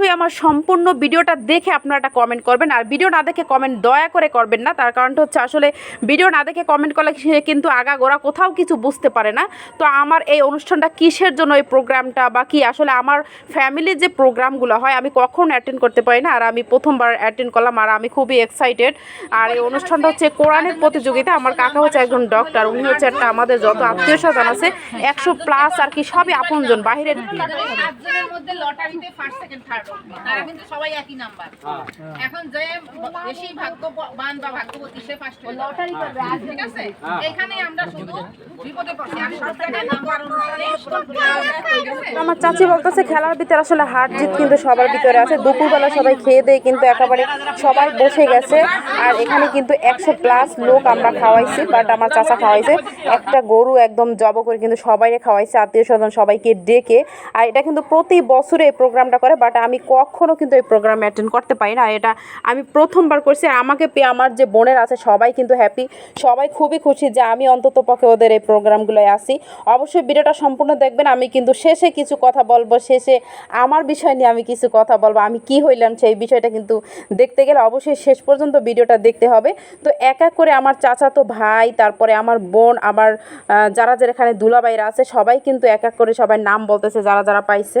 অবশ্যই আমার সম্পূর্ণ ভিডিওটা দেখে আপনারা একটা কমেন্ট করবেন। আর ভিডিও না দেখে কমেন্ট দয়া করে করবেন না। তার কারণটা হচ্ছে আসলে ভিডিও না দেখে কমেন্ট করলে সে কিন্তু আগা গোড়া কোথাও কিছু বুঝতে পারে না। তো আমার এই অনুষ্ঠানটা কিসের জন্য এই প্রোগ্রামটা বা কি আসলে আমার ফ্যামিলির যে প্রোগ্রামগুলো হয়, আমি কখন অ্যাটেন্ড করতে পারি না? আর আমি প্রথমবার অ্যাটেন্ড করলাম আর আমি খুবই এক্সাইটেড আর এই অনুষ্ঠানটা হচ্ছে কোরআনের প্রতিযোগিতা। আমার কাকা হচ্ছে একজন ডক্টর উনি হচ্ছে একটা আমাদের যত আত্মীয় স্বজন আছে, একশো প্লাস আর কি সবই আপনজন, বাহিরের মধ্যে লটারিতে ফার্স্ট সেকেন্ড থার্ড তারা কিন্তু সবাই একই নাম্বার এখন যে বেশি ভাগ্যবান বা ভাগ্যবতী সে ফার্স্ট লটারি করবে ঠিক আছে? এখানে আমরা শুধু বিপদে পড়ছি আর সব জায়গায় নাম্বার অনুসারে আমার চাচি বলতেছে খেলার ভিতরে আসলে হার জিত কিন্তু সবার ভিতরে আছে। দুপুরবেলা সবাই খেয়ে দেয়ে কিন্তু একেবারে সবাই বসে গেছে। আর এখানে কিন্তু একশো প্লাস লোক আমরা খাওয়াইছি বাট আমার চাচা খাওয়াইছে। একটা গরু একদম জব করে কিন্তু সবাইকে খাওয়াইছে। আত্মীয় স্বজন সবাইকে ডেকে। আর এটা কিন্তু প্রতি বছরে এই প্রোগ্রামটা করে বাট আমি কখনো কিন্তু এই প্রোগ্রামে অ্যাটেন্ড করতে পারি না। এটা আমি প্রথমবার করছি আর আমাকে পেয়ে আমার যে বোনের আছে, সবাই কিন্তু হ্যাপি সবাই খুবই খুশি যে আমি অন্তত পক্ষে ওদের এই প্রোগ্রামগুলোয় আসি। অবশ্যই ভিডিওটা সম্পূর্ণ দেখবেন। আমি কিন্তু শেষে কিছু কথা বলব। শেষে আমার বিষয় নিয়ে আমি কিছু কথা বলব। আমি কি হইলাম সেই বিষয়টা কিন্তু দেখতে গেলে অবশ্যই শেষ পর্যন্ত ভিডিওটা দেখতে হবে। তো এক এক করে আমার চাচাতো ভাই, তারপরে আমার বোন, আমার যারা যারা এখানে দুলাবাইরা আছে, সবাই কিন্তু এক এক করে সবাই নাম বলতেছে, যারা যারা পাইছে।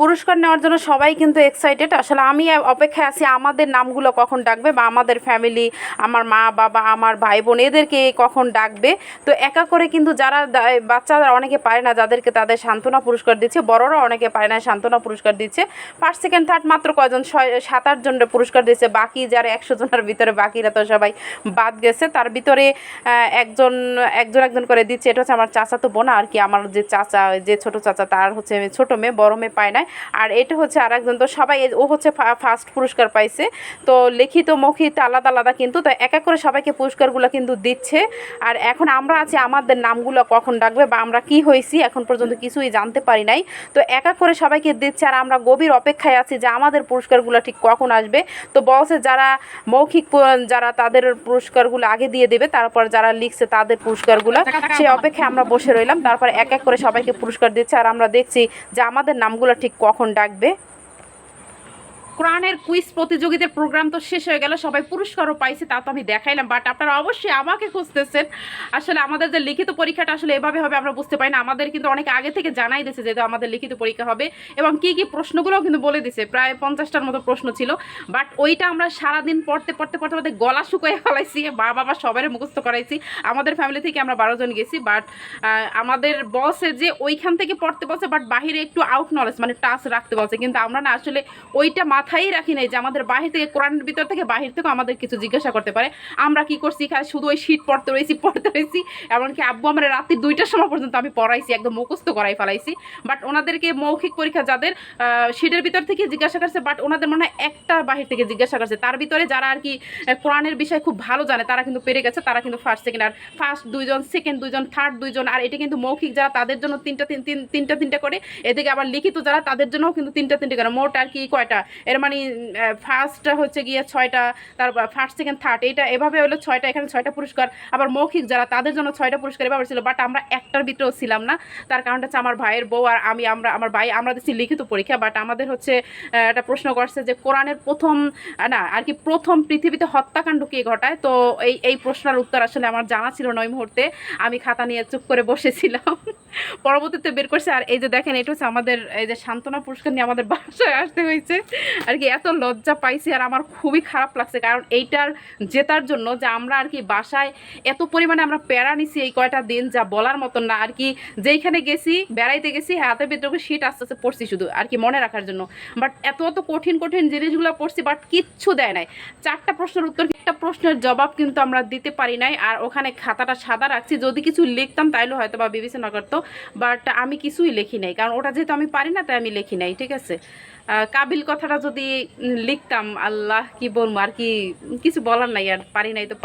পুরস্কার নেওয়ার জন্য সবাই কিন্তু এক্সাইটেড আসলে আমি অপেক্ষায় আছি, আমাদের নামগুলো কখন ডাকবে বা আমাদের ফ্যামিলি আমার মা, বাবা, আমার ভাই বোন এদেরকে কখন ডাকবে? তো একা করে কিন্তু যারা বাচ্চারা অনেকে পারে না, যাদেরকে তাদের সান্ত্বনা পুরস্কার দিচ্ছে, বড়রা অনেকে পারে না, সান্ত্বনা পুরস্কার দিচ্ছে। ফার্স্ট সেকেন্ড থার্ড মাত্র কয়জন? ছয় সাত আট জনের পুরস্কার দিচ্ছে বাকি যারা একশো জনের ভিতরে, বাকিরা তো সবাই বাদ গেছে। তার ভিতরে একজন একজন একজন করে দিচ্ছে। এটা হচ্ছে আমার চাচা তো বোনা আর কি, আমার যে চাচা, যে ছোট চাচা, তার হচ্ছে ছোট মেয়ে, বড় মেয়ে পায় না আর এটা হচ্ছে আর একজন তো সবাই ও হচ্ছে ফার্স্ট পুরস্কার পাইছে। তো লিখিত মৌখিত আলাদা আলাদা কিন্তু তো এক এক করে সবাইকে পুরস্কারগুলো কিন্তু দিচ্ছে। আর এখন আমরা আছি আমাদের নামগুলো কখন ডাকবে বা আমরা কি হয়েছি এখন পর্যন্ত কিছুই জানতে পারি নাই। তো এক এক করে সবাইকে দিচ্ছে আর আমরা গভীর অপেক্ষায় আছি যে আমাদের পুরস্কারগুলো ঠিক কখন আসবে। তো বসে যারা মৌখিক যারা তাদের পুরস্কারগুলো আগে দিয়ে দেবে তারপর যারা লিখছে তাদের পুরস্কারগুলো সেই অপেক্ষায় আমরা বসে রইলাম। তারপর এক এক করে সবাইকে পুরস্কার দিচ্ছে আর আমরা দেখছি যে আমাদের নামগুলো ঠিক কখন ডাকবে? কোরআনের কুইজ প্রতিযোগিতার প্রোগ্রাম তো শেষ হয়ে গেল, সবাই পুরস্কারও পাইছে, তা তো আমি দেখাইলাম বাট আপনারা অবশ্যই আমাকে খুঁজতেছেন। আসলে আমাদের যে লিখিত পরীক্ষাটা আসলে এভাবে হবে আমরা বুঝতে পারি না, আমাদের কিন্তু অনেক আগে থেকে জানাই দিয়েছে যেহেতু আমাদের লিখিত পরীক্ষা হবে, এবং কি কি প্রশ্নগুলোও কিন্তু বলে দিছে প্রায় পঞ্চাশটার মতো প্রশ্ন ছিল বাট ওইটা আমরা সারাদিন পড়তে পড়তে পড়তে পড়তে গলা শুকিয়ে ফেলাইছি মা বাবা সবারই মুখস্থ করাইছি, আমাদের ফ্যামিলি থেকে আমরা বারো জন গেছি বাট আমাদের বসে যে ওইখান থেকে পড়তে বলছে বাট বাহিরে একটু আউট নলেজ মানে টাচ রাখতে বলছে, কিন্তু আমরা না আসলে ওইটা মাথায় রাখি নাই যে আমাদের বাহির থেকে, কোরআনের ভিতর থেকে বাহির থেকে আমাদের কিছু জিজ্ঞাসা করতে পারে। আমরা কি করছি? খালি শুধু ওই শীত পড়তে রয়েছি পড়তে রয়েছি। এমনকি আব্বু আমরা রাত্রি দুইটার সময় পর্যন্ত আমি পড়াইছি, একদম মুখস্থ করাই ফেলাইছি। বাট ওনাদেরকে মৌখিক পরীক্ষা যাদের শীতের ভিতর থেকে জিজ্ঞাসা করছে বাট ওনাদের মনে হয় একটা বাহির থেকে জিজ্ঞাসা করছে। তার ভিতরে যারা আর কি কোরআনের বিষয় খুব ভালো জানে, তারা কিন্তু পেরে গেছে, তারা কিন্তু ফার্স্ট সেকেন্ড আর ফার্স্ট দুইজন সেকেন্ড দুইজন থার্ড দুইজন, আর এটা কিন্তু মৌখিক যারা, তাদের জন্য তিনটা, তিন তিন, তিনটা তিনটা করে। এদিকে আবার লিখিত যারা, তাদের জন্যও কিন্তু তিনটা তিনটা করে। মোট আর কি কয়টা? এর মানে ফার্স্টটা হচ্ছে গিয়ে ছয়টা তারপর ফার্স্ট সেকেন্ড থার্ড এইটা এভাবে হলো ছয়টা, এখানে ছয়টা পুরস্কার। আবার মৌখিক যারা, তাদের জন্য ছয়টা পুরস্কার এভাবে ছিল বাট আমরা একটার ভিতরেও ছিলাম না। তার কারণটা হচ্ছে আমার ভাইয়ের বউ আর আমি, আমরা, আমার ভাই, আমরা দিচ্ছি লিখিত পরীক্ষা বাট আমাদের হচ্ছে একটা প্রশ্ন করছে যে কোরআনের প্রথম না, আর কি প্রথম পৃথিবীতে হত্যাকাণ্ড কে ঘটায়? তো এই এই প্রশ্নের উত্তর আসলে আমার জানা ছিল নয় মুহূর্তে। আমি খাতা নিয়ে চুপ করে বসেছিলাম। পরবর্তীতে বের করছে। আর এই যে দেখেন, এটা হচ্ছে আমাদের, এই যে সান্ত্বনা পুরস্কার নিয়ে আমাদের বাসায় আসতে হয়েছে। আর কি এত লজ্জা পাইছি আর আমার খুবই খারাপ লাগছে। কারণ এইটার জেতার জন্য যে আমরা আর কি বাসায় এত পরিমাণে আমরা প্যারা নিছি এই কয়টা দিন যা বলার মতন না। আর কি যেইখানে গেছি, বেড়াইতে গেছি হাতের ভিতরে শীত আস্তে আস্তে পড়ছি শুধু আর কি মনে রাখার জন্য। বাট এত এত কঠিন কঠিন জিনিসগুলো পড়ছি বাট কিচ্ছু দেয় নাই। চারটা প্রশ্নের উত্তর, একটা প্রশ্নের জবাব কিন্তু আমরা দিতে পারি নাই। আর ওখানে খাতাটা সাদা রাখছি। যদি কিছু লিখতাম তাইলে হয়তো বা বিবেচনা করতো বাট আমি কিছুই লিখি নাই। কারণ ওটা যেহেতু আমি পারি না, তাই আমি লিখি নাই, ঠিক আছে? কাবিল কথাটা যদি লিখতাম, আল্লাহ কি বলব, আর কি, কিছু বলার নাই, আর পারি নাই তো